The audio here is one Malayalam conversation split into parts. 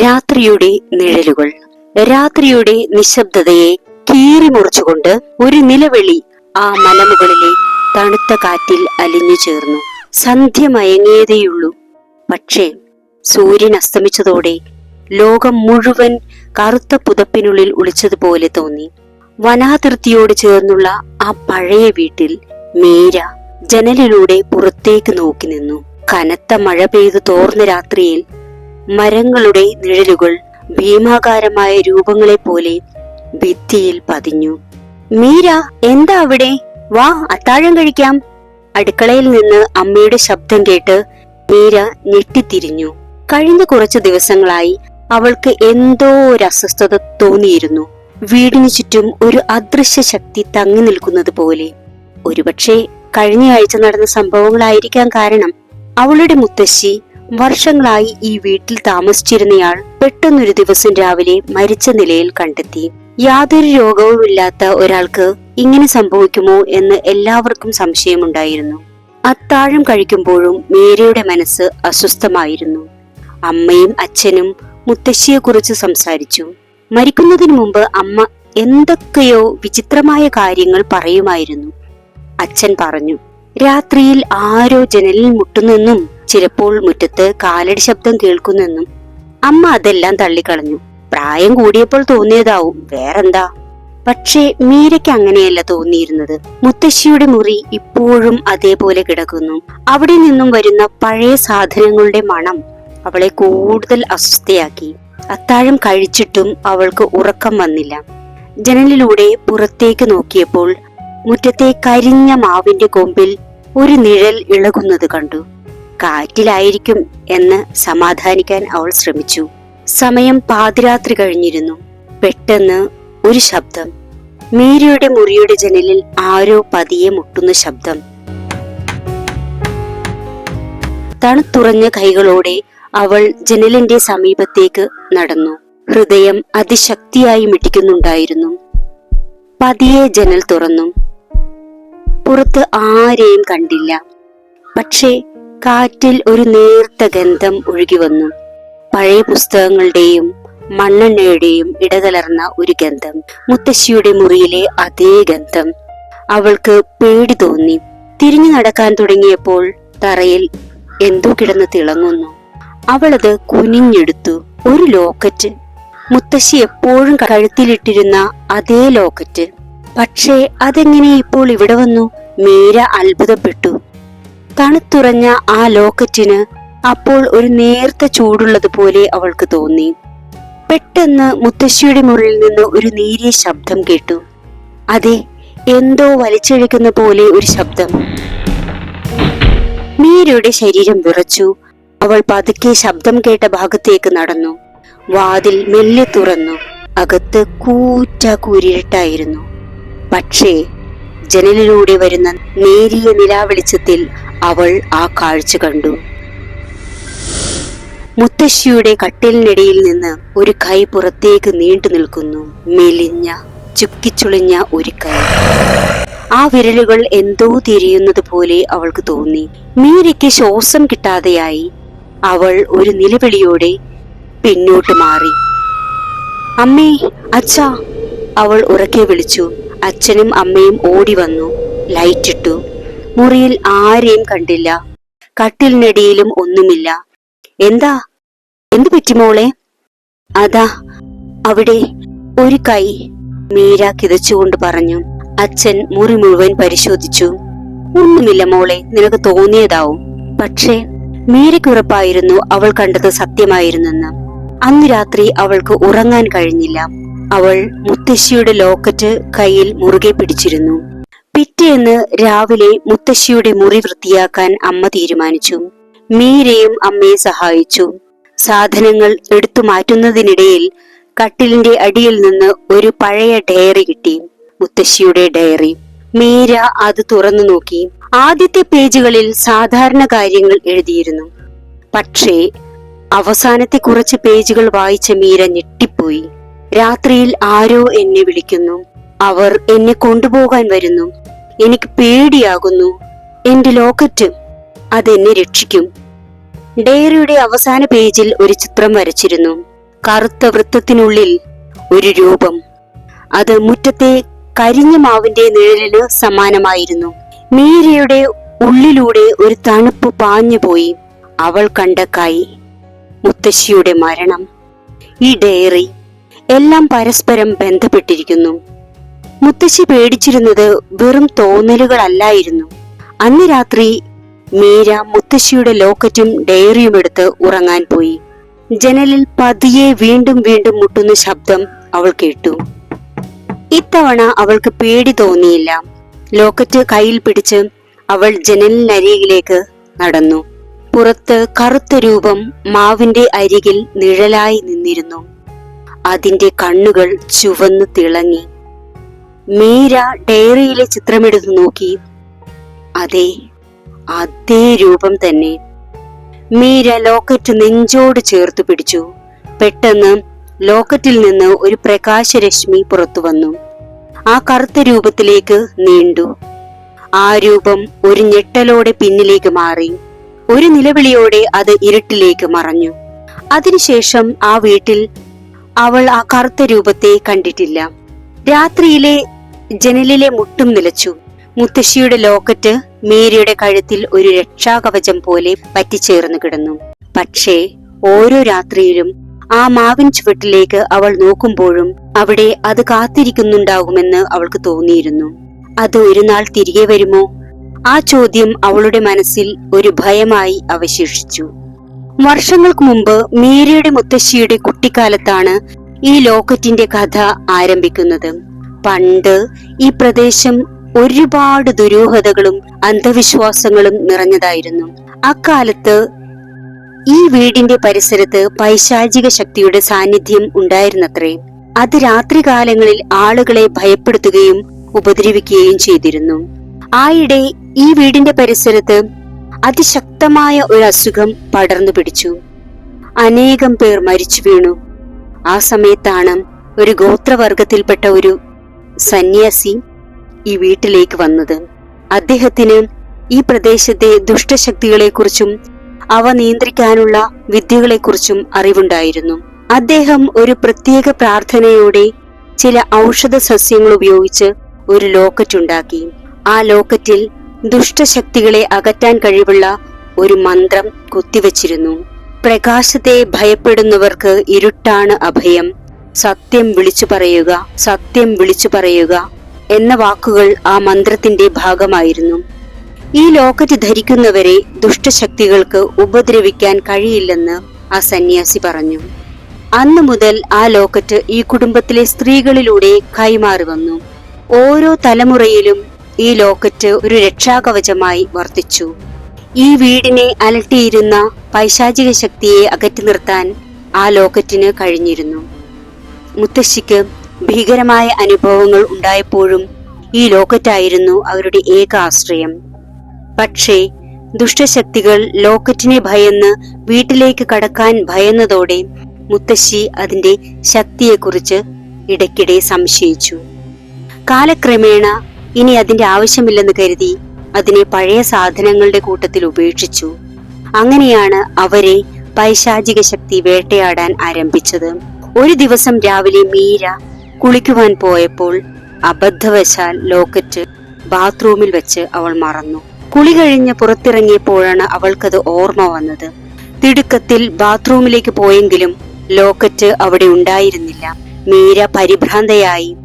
രാത്രിയുടെ നിഴലുകൾ. രാത്രിയുടെ നിശബ്ദതയെ കീറിമുറിച്ചുകൊണ്ട് ഒരു നിലവിളി ആ മലമുകളിലെ തണുത്ത കാറ്റിൽ അലിഞ്ഞു ചേർന്നു. സന്ധ്യ മയങ്ങിയതേയുള്ളൂ. പക്ഷേ സൂര്യൻ അസ്തമിച്ചതോടെ ലോകം മുഴുവൻ കറുത്ത പുതപ്പിനുള്ളിൽ ഒളിച്ചതുപോലെ തോന്നി. വനാതിർത്തിയോട് ചേർന്നുള്ള ആ പഴയ വീട്ടിൽ മീര ജനലിലൂടെ പുറത്തേക്ക് നോക്കി നിന്നു. കനത്ത മഴ പെയ്തു തോർന്ന രാത്രിയിൽ മരങ്ങളുടെ നിഴലുകൾ ഭീമാകാരമായ രൂപങ്ങളെ പോലെ ഭിത്തിയിൽ പതിഞ്ഞു. മീര എന്താ അവിടെ? വാ അത്താഴം കഴിക്കാം. അടുക്കളയിൽ നിന്ന് അമ്മയുടെ ശബ്ദം കേട്ട് മീര ഞെട്ടിത്തിരിഞ്ഞു. കഴിഞ്ഞ കുറച്ച് ദിവസങ്ങളായി അവൾക്ക് എന്തോ ഒരു അസ്വസ്ഥത തോന്നിയിരുന്നു. വീടിനു ചുറ്റും ഒരു അദൃശ്യ ശക്തി തങ്ങി നിൽക്കുന്നത് പോലെ. ഒരുപക്ഷെ കഴിഞ്ഞയാഴ്ച നടന്ന സംഭവങ്ങളായിരിക്കാം കാരണം അവളുടെ മുത്തശ്ശി വർഷങ്ങളായി ഈ വീട്ടിൽ താമസിച്ചിരുന്നയാൾ പെട്ടെന്നൊരു ദിവസം രാവിലെ മരിച്ച നിലയിൽ കണ്ടെത്തി. യാതൊരു രോഗവുമില്ലാത്ത ഒരാൾക്ക് ഇങ്ങനെ സംഭവിക്കുമോ എന്ന് എല്ലാവർക്കും സംശയമുണ്ടായിരുന്നു. അത്താഴം കഴിക്കുമ്പോഴും മേരിയുടെ മനസ്സ് അസ്വസ്ഥമായിരുന്നു. അമ്മയും അച്ഛനും മുത്തശ്ശിയെക്കുറിച്ച് സംസാരിച്ചു. മരിക്കുന്നതിന് മുമ്പ് അമ്മ എന്തൊക്കെയോ വിചിത്രമായ കാര്യങ്ങൾ പറയുമായിരുന്നു. അച്ഛൻ പറഞ്ഞു രാത്രിയിൽ ആരോ ജനലിൽ മുട്ടുന്നെന്നും ചിലപ്പോൾ മുറ്റത്ത് കാലടി ശബ്ദം കേൾക്കുന്നെന്നും അമ്മ അതെല്ലാം തള്ളിക്കളഞ്ഞു. പ്രായം കൂടിയപ്പോൾ തോന്നിയതാവും. വേറെന്താ? പക്ഷേ മീരയ്ക്ക് അങ്ങനെയല്ല തോന്നിയിരുന്നത്. മുത്തശ്ശിയുടെ മുറി ഇപ്പോഴും അതേപോലെ കിടക്കുന്നു. അവിടെ നിന്നും വരുന്ന പഴയ സാധനങ്ങളുടെ മണം അവളെ കൂടുതൽ അസ്വസ്ഥയാക്കി. അത്താഴം കഴിച്ചിട്ടും അവൾക്ക് ഉറക്കം വന്നില്ല. ജനലിലൂടെ പുറത്തേക്ക് നോക്കിയപ്പോൾ മുറ്റത്തെ കരിഞ്ഞ മാവിന്റെ കൊമ്പിൽ ഒരു നിഴൽ ഇളകുന്നത് കണ്ടു. കാറ്റിലായിരിക്കും എന്ന് സമാധാനിക്കാൻ അവൾ ശ്രമിച്ചു. സമയം പാതിരാത്രി കഴിഞ്ഞിരുന്നു. പെട്ടെന്ന് ഒരു ശബ്ദം. മീരയുടെ മുറിയുടെ ജനലിൽ ആരോ പതിയെ മുട്ടുന്ന ശബ്ദം. തണുത്തുറഞ്ഞ കൈകളോടെ അവൾ ജനലിന്റെ സമീപത്തേക്ക് നടന്നു. ഹൃദയം അതിശക്തിയായി മിടിക്കുന്നുണ്ടായിരുന്നു. പതിയെ ജനൽ തുറന്നു. പുറത്ത് ആരെയും കണ്ടില്ല. പക്ഷേ കാറ്റിൽ ഒരു നേർത്ത ഗന്ധം ഒഴുകി വന്നു. പഴയ പുസ്തകങ്ങളുടെയും മണ്ണെണ്ണയുടെയും ഇടകലർന്ന ഒരു ഗന്ധം മുത്തശ്ശിയുടെ മുറിയിലെ അതേ ഗന്ധം. അവൾക്ക് പേടി തോന്നി. തിരിഞ്ഞു നടക്കാൻ തുടങ്ങിയപ്പോൾ തറയിൽ എന്തോ കിടന്ന് തിളങ്ങുന്നു. അവളത് കുനിഞ്ഞെടുത്തു. ഒരു ലോക്കറ്റ്. മുത്തശ്ശി എപ്പോഴും കഴുത്തിലിട്ടിരുന്ന അതേ ലോക്കറ്റ്. പക്ഷേ അതെങ്ങനെ ഇപ്പോൾ ഇവിടെ വന്നു? മീര അത്ഭുതപ്പെട്ടു. തണുത്തുറഞ്ഞ ആ ലോക്കറ്റിന് അപ്പോൾ ഒരു നേർത്ത ചൂടുള്ളതുപോലെ അവൾക്ക് തോന്നി. പെട്ടെന്ന് മുത്തശ്ശിയുടെ മുറിയിൽ നിന്ന് ഒരു നേരിയ ശബ്ദം കേട്ടു. അതെ എന്തോ വലിച്ചഴിക്കുന്ന പോലെ ഒരു ശബ്ദം. മീരയുടെ ശരീരം വിറച്ചു. അവൾ പതുക്കെ ശബ്ദം കേട്ട ഭാഗത്തേക്ക് നടന്നു. വാതിൽ മെല്ലെ തുറന്നു. അകത്ത് കൂറ്റ കൂരിട്ടായിരുന്നു പക്ഷേ ജനലിലൂടെ വരുന്ന നേരിയ നിലാവെളിച്ചത്തിൽ അവൾ ആ കാഴ്ച കണ്ടു. മുത്തശ്ശിയുടെ കട്ടിലിനിടയിൽ നിന്ന് ഒരു കൈ പുറത്തേക്ക് നീണ്ടു നിൽക്കുന്നു. മെലിഞ്ഞ ചുക്കിച്ചുളിഞ്ഞ ഒരു കൈ. ആ വിരലുകൾ എന്തോ തിരിയുന്നത് പോലെ അവൾക്ക് തോന്നി. മീരയ്ക്ക് ശ്വാസം കിട്ടാതെയായി അവൾ ഒരു നിലവിളിയോടെ പിന്നോട്ട് മാറി. അമ്മേ അച്ഛ അവൾ ഉറക്കെ വിളിച്ചു. അച്ഛനും അമ്മയും ഓടി വന്നു. ലൈറ്റിട്ടു. മുറിയിൽ ആരെയും കണ്ടില്ല. കട്ടിലിനടിയിലും ഒന്നുമില്ല. എന്താ? എന്തു പറ്റി മോളെ? അതാ അവിടെ ഒരു കൈ മീര കിതച്ചുകൊണ്ട് പറഞ്ഞു. അച്ഛൻ മുറി മുഴുവൻ പരിശോധിച്ചു. ഒന്നുമില്ല മോളെ നിനക്ക് തോന്നിയതാവും. പക്ഷേ മീരയ്ക്കുറപ്പായിരുന്നു അവൾ കണ്ടത് സത്യമായിരുന്നെന്ന്. അന്ന് രാത്രി അവൾക്ക് ഉറങ്ങാൻ കഴിഞ്ഞില്ല. അവൾ മുത്തശ്ശിയുടെ ലോക്കറ്റ് കയ്യിൽ മുറുകെ പിടിച്ചിരുന്നു. പിറ്റേന്ന് രാവിലെ മുത്തശ്ശിയുടെ മുറി വൃത്തിയാക്കാൻ അമ്മ തീരുമാനിച്ചു. മീരയും അമ്മയെ സഹായിച്ചു. സാധനങ്ങൾ എടുത്തു മാറ്റുന്നതിനിടയിൽ കട്ടിലിന്റെ അടിയിൽ നിന്ന് ഒരു പഴയ ഡയറി കിട്ടി. മുത്തശ്ശിയുടെ ഡയറി. മീര അത് തുറന്നു നോക്കി. ആദ്യത്തെ പേജുകളിൽ സാധാരണ കാര്യങ്ങൾ എഴുതിയിരുന്നു. പക്ഷേ അവസാനത്തെ കുറച്ച് പേജുകൾ വായിച്ച മീര ഞെട്ടിപ്പോയി. രാത്രിയിൽ ആരോ എന്നെ വിളിക്കുന്നു. അവർ എന്നെ കൊണ്ടുപോകാൻ വരുന്നു. എനിക്ക് പേടിയാകുന്നു. എന്റെ ലോക്കറ്റ് അതെന്നെ രക്ഷിക്കും. ഡയറിയുടെ അവസാന പേജിൽ ഒരു ചിത്രം വരച്ചിരുന്നു. കറുത്ത വൃത്തത്തിനുള്ളിൽ ഒരു രൂപം. അത് മുറ്റത്തെ കരിഞ്ഞ മാവിന്റെ നിഴലിന് സമാനമായിരുന്നു. മീരയുടെ ഉള്ളിലൂടെ ഒരു തണുപ്പ് പാഞ്ഞുപോയി. അവൾ കണ്ട കൈ മുത്തശ്ശിയുടെ മരണം. ഈ ഡയറി എല്ലാം പരസ്പരം ബന്ധപ്പെട്ടിരിക്കുന്നു. മുത്തശ്ശി പേടിച്ചിരുന്നത് വെറും തോന്നലുകളല്ലായിരുന്നു. അന്ന് രാത്രി മീര മുത്തശ്ശിയുടെ ലോക്കറ്റും ഡയറിയും എടുത്ത് ഉറങ്ങാൻ പോയി. ജനലിൽ പതിയെ വീണ്ടും വീണ്ടും മുട്ടുന്ന ശബ്ദം അവൾ കേട്ടു. ഇത്തവണ അവൾക്ക് പേടി തോന്നിയില്ല. ലോക്കറ്റ് കയ്യിൽ പിടിച്ച് അവൾ ജനലിനരികിലേക്ക് നടന്നു. പുറത്ത് കറുത്ത രൂപം മാവിന്റെ അരികിൽ നിഴലായി നിന്നിരുന്നു. അതിന്റെ കണ്ണുകൾ ചുവന്നു തിളങ്ങി. മീര ഡയറിയിലെ ചിത്രമെടുത്ത് നോക്കി. അതെ അതേ രൂപം തന്നെ. മീര ലോക്കറ്റ് നെഞ്ചോട് ചേർത്ത് പിടിച്ചു. പെട്ടെന്ന് ലോക്കറ്റിൽ നിന്ന് ഒരു പ്രകാശരശ്മി പുറത്തു വന്നു. ആ കറുത്ത രൂപത്തിലേക്ക് നീണ്ടു. ആ രൂപം ഒരു ഞെട്ടലോടെ പിന്നിലേക്ക് മാറി. ഒരു നിലവിളിയോടെ അത് ഇരുട്ടിലേക്ക് മറഞ്ഞു. അതിനുശേഷം ആ വീട്ടിൽ അവൾ ആ കറുത്ത രൂപത്തെ കണ്ടിട്ടില്ല. രാത്രിയിലെ ജനലിലെ മുട്ടും നിലച്ചു. മുത്തശ്ശിയുടെ ലോക്കറ്റ് മേരിയുടെ കഴുത്തിൽ ഒരു രക്ഷാകവചം പോലെ പറ്റിച്ചേർന്നു കിടന്നു. പക്ഷേ ഓരോ രാത്രിയിലും ആ മാവിൻ ചുവട്ടിലേക്ക് അവൾ നോക്കുമ്പോഴും അവിടെ അത് കാത്തിരിക്കുന്നുണ്ടാകുമെന്ന് അവൾക്ക് തോന്നിയിരുന്നു. അത് ഒരു നാൾ തിരികെ വരുമോ? ആ ചോദ്യം അവളുടെ മനസ്സിൽ ഒരു ഭയമായി അവശേഷിച്ചു. വർഷങ്ങൾക്ക് മുമ്പ് മേരിയുടെ മുത്തശ്ശിയുടെ കുട്ടിക്കാലത്താണ് ഈ ലോക്കറ്റിന്റെ കഥ ആരംഭിക്കുന്നത്. പണ്ട് ഈ പ്രദേശം ഒരുപാട് ദുരൂഹതകളും അന്ധവിശ്വാസങ്ങളും നിറഞ്ഞതായിരുന്നു. അക്കാലത്ത് ഈ വീടിന്റെ പരിസരത്ത് പൈശാചിക ശക്തിയുടെ സാന്നിധ്യം ഉണ്ടായിരുന്നത്രേ. അത് രാത്രികാലങ്ങളിൽ ആളുകളെ ഭയപ്പെടുത്തുകയും ഉപദ്രവിക്കുകയും ചെയ്തിരുന്നു. ആയിടെ ഈ വീടിന്റെ പരിസരത്ത് അതിശക്തമായ ഒരു അസുഖം പടർന്നു പിടിച്ചു. അനേകം പേർ മരിച്ചു വീണു. ആ സമയത്താണ് ഒരു ഗോത്രവർഗത്തിൽപ്പെട്ട ഒരു സന്യാസി ഈ വീട്ടിലേക്ക് വന്നത്. അദ്ദേഹത്തിന് ഈ പ്രദേശത്തെ ദുഷ്ടശക്തികളെക്കുറിച്ചും അവ നിയന്ത്രിക്കാനുള്ള വിദ്യകളെക്കുറിച്ചും അറിവുണ്ടായിരുന്നു. അദ്ദേഹം ഒരു പ്രത്യേക പ്രാർത്ഥനയോടെ ചില ഔഷധ സസ്യങ്ങൾ ഉപയോഗിച്ച് ഒരു ലോക്കറ്റ് ഉണ്ടാക്കി. ആ ലോക്കറ്റിൽ ദുഷ്ടശക്തികളെ അകറ്റാൻ കഴിവുള്ള ഒരു മന്ത്രം കുത്തിവച്ചിരുന്നു. പ്രകാശത്തെ ഭയപ്പെടുന്നവർക്ക് ഇരുട്ടാണ് അഭയം. സത്യം വിളിച്ചു പറയുക സത്യം വിളിച്ചു പറയുക എന്ന വാക്കുകൾ ആ മന്ത്രത്തിന്റെ ഭാഗമായിരുന്നു. ഈ ലോക്കറ്റ് ധരിക്കുന്നവരെ ദുഷ്ടശക്തികൾക്ക് ഉപദ്രവിക്കാൻ കഴിയില്ലെന്ന് ആ സന്യാസി പറഞ്ഞു. അന്നു മുതൽ ആ ലോക്കറ്റ് ഈ കുടുംബത്തിലെ സ്ത്രീകളിലൂടെ കൈമാറി വന്നു. ഓരോ തലമുറയിലും ഈ ലോക്കറ്റ് ഒരു രക്ഷാകവചമായി വർത്തിച്ചു. ഈ വീടിനെ അലട്ടിയിരുന്ന പൈശാചിക ശക്തിയെ അകറ്റി നിർത്താൻ ആ ലോക്കറ്റിന് കഴിഞ്ഞിരുന്നു. മുത്തശ്ശിക്ക് ഭീകരമായ അനുഭവങ്ങൾ ഉണ്ടായപ്പോഴും ഈ ലോക്കറ്റായിരുന്നു അവരുടെ ഏക ആശ്രയം. പക്ഷേ ദുഷ്ടശക്തികൾ ലോക്കറ്റിനെ ഭയന്ന് വീട്ടിലേക്ക് കടക്കാൻ ഭയന്നതോടെ മുത്തശ്ശി അതിന്റെ ശക്തിയെക്കുറിച്ച് ഇടയ്ക്കിടെ സംശയിച്ചു. കാലക്രമേണ ഇനി അതിന്റെ ആവശ്യമില്ലെന്ന് കരുതി അതിനെ പഴയ സാധനങ്ങളുടെ കൂട്ടത്തിൽ ഉപേക്ഷിച്ചു. അങ്ങനെയാണ് അവരെ പൈശാചിക ശക്തി വേട്ടയാടാൻ ആരംഭിച്ചത്. ഒരു ദിവസം രാവിലെ മീര കുളിക്കുവാൻ പോയപ്പോൾ അബദ്ധവശാൽ ലോക്കറ്റ് ബാത്റൂമിൽ വെച്ച് അവൾ മറന്നു. കുളി കഴിഞ്ഞ് പുറത്തിറങ്ങിയപ്പോഴാണ് അവൾക്കത് ഓർമ്മ വന്നത്. തിടുക്കത്തിൽ ബാത്റൂമിലേക്ക് പോയെങ്കിലും ലോക്കറ്റ് അവിടെ ഉണ്ടായിരുന്നില്ല. മീര പരിഭ്രാന്തയായി.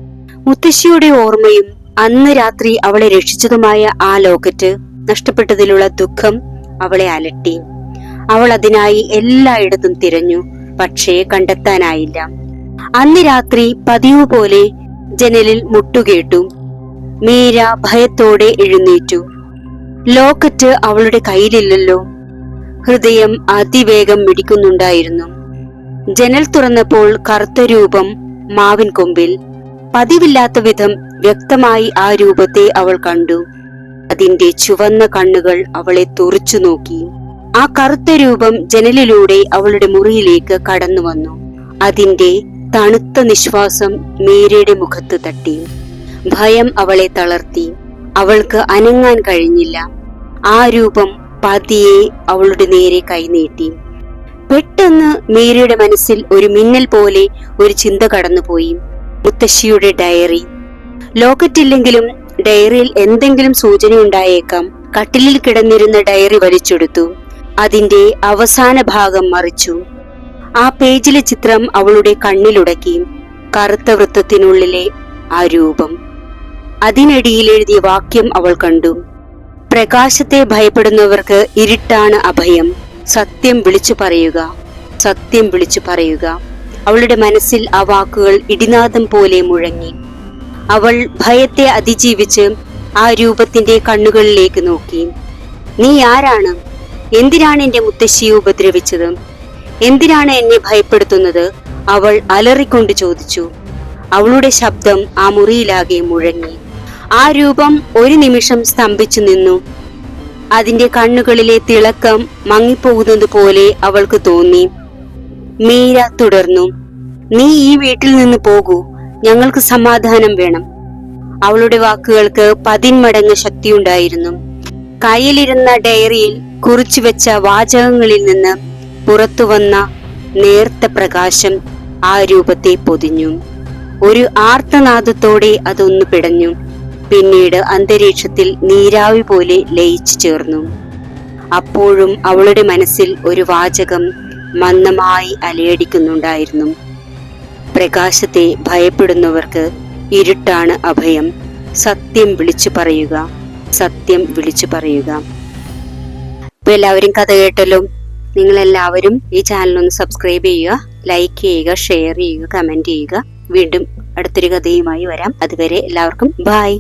മുത്തശ്ശിയുടെ ഓർമ്മയും അന്ന് രാത്രി അവളെ രക്ഷിച്ചതുമായ ആ ലോക്കറ്റ് നഷ്ടപ്പെട്ടതിലുള്ള ദുഃഖം അവളെ അലട്ടി. അവൾ അതിനായി എല്ലായിടത്തും തിരഞ്ഞു പക്ഷേ കണ്ടെത്താനായില്ല. അന്ന് രാത്രി പതിവ് പോലെ ജനലിൽ മുട്ടുകേട്ടു. മീര ഭയത്തോടെ എഴുന്നേറ്റു. ലോക്കറ്റ് അവളുടെ കയ്യിലില്ലല്ലോ. ഹൃദയം അതിവേഗം മിടിക്കുന്നുണ്ടായിരുന്നു. ജനൽ തുറന്നപ്പോൾ കറുത്ത രൂപം മാവിൻ കൊമ്പിൽ. പതിവില്ലാത്ത വിധം വ്യക്തമായി ആ രൂപത്തെ അവൾ കണ്ടു. അതിന്റെ ചുവന്ന കണ്ണുകൾ അവളെ തുറച്ചു നോക്കി. ആ കറുത്ത രൂപം ജനലിലൂടെ അവളുടെ മുറിയിലേക്ക് കടന്നു വന്നു. അതിന്റെ തണുത്ത നിശ്വാസം മേരയുടെ മുഖത്ത് തട്ടി. ഭയം അവളെ തളർത്തി. അവൾക്ക് അനങ്ങാൻ കഴിഞ്ഞില്ല. ആ രൂപം പതിയെ അവളുടെ നേരെ കൈനീട്ടി. പെട്ടെന്ന് മേരയുടെ മനസ്സിൽ ഒരു മിന്നൽ പോലെ ഒരു ചിന്ത കടന്നുപോയി. മുത്തശ്ശിയുടെ ഡയറി. ലോക്കറ്റില്ലെങ്കിലും ഡയറിയിൽ എന്തെങ്കിലും സൂചന ഉണ്ടായേക്കാം കട്ടിലിൽ കിടന്നിരുന്ന ഡയറി വലിച്ചെടുത്തു. അതിന്റെ അവസാന ഭാഗം മറിച്ചു. ആ പേജിലെ ചിത്രം അവളുടെ കണ്ണിലുടക്കി. കറുത്ത വൃത്തത്തിനുള്ളിലെ ആ രൂപം. അതിനടിയിൽ എഴുതിയ വാക്യം അവൾ കണ്ടു. പ്രകാശത്തെ ഭയപ്പെടുന്നവർക്ക് ഇരുട്ടാണ് അഭയം. സത്യം വിളിച്ചു പറയുക. സത്യം വിളിച്ചു പറയുക. അവളുടെ മനസ്സിൽ ആ വാക്കുകൾ ഇടിനാദം പോലെ മുഴങ്ങി. അവൾ ഭയത്തെ അതിജീവിച്ച് ആ രൂപത്തിന്റെ കണ്ണുകളിലേക്ക് നോക്കി. നീ ആരാണ്? എന്തിനാണ് എന്റെ മുത്തശ്ശിയെ ഉപദ്രവിച്ചത്? എന്തിനാണ് എന്നെ ഭയപ്പെടുത്തുന്നത്? അവൾ അലറിക്കൊണ്ട് ചോദിച്ചു. അവളുടെ ശബ്ദം ആ മുറിയിലാകെ മുഴങ്ങി. ആ രൂപം ഒരു നിമിഷം സ്തംഭിച്ചു നിന്നു. അതിന്റെ കണ്ണുകളിലെ തിളക്കം മങ്ങിപ്പോകുന്നത് പോലെ അവൾക്ക് തോന്നി. മീര തുടർന്നു. നീ ഈ വീട്ടിൽ നിന്ന് പോകൂ. ഞങ്ങൾക്ക് സമാധാനം വേണം. അവളുടെ വാക്കുകൾക്ക് പതിന്മടങ്ങ് ശക്തിയുണ്ടായിരുന്നു. കയ്യിലിരുന്ന ഡയറിയിൽ കുറിച്ചു വെച്ച വാചകങ്ങളിൽ നിന്ന് പുറത്തു വന്ന നേർത്ത പ്രകാശം ആ രൂപത്തെ പൊതിഞ്ഞു. ഒരു ആർത്തനാദത്തോടെ അതൊന്നു പിടഞ്ഞു. പിന്നീട് അന്തരീക്ഷത്തിൽ നീരാവി പോലെ ലയിച്ചു ചേർന്നു. അപ്പോഴും അവളുടെ മനസ്സിൽ ഒരു വാചകം മന്ദമായി അലയടിക്കുന്നുണ്ടായിരുന്നു. പ്രകാശത്തെ ഭയപ്പെടുന്നവർക്ക് ഇരുട്ടാണ് അഭയം. സത്യം വിളിച്ചു പറയുക സത്യം വിളിച്ചു പറയുക. ഇപ്പൊ എല്ലാവരും കഥ കേട്ടല്ലോ? നിങ്ങൾ എല്ലാവരും ഈ ചാനൽ ഒന്ന് സബ്സ്ക്രൈബ് ചെയ്യുക ലൈക്ക് ചെയ്യുക ഷെയർ ചെയ്യുക കമന്റ് ചെയ്യുക. വീണ്ടും അടുത്തൊരു കഥയുമായി വരാം. അതുവരെ എല്ലാവർക്കും ബായ്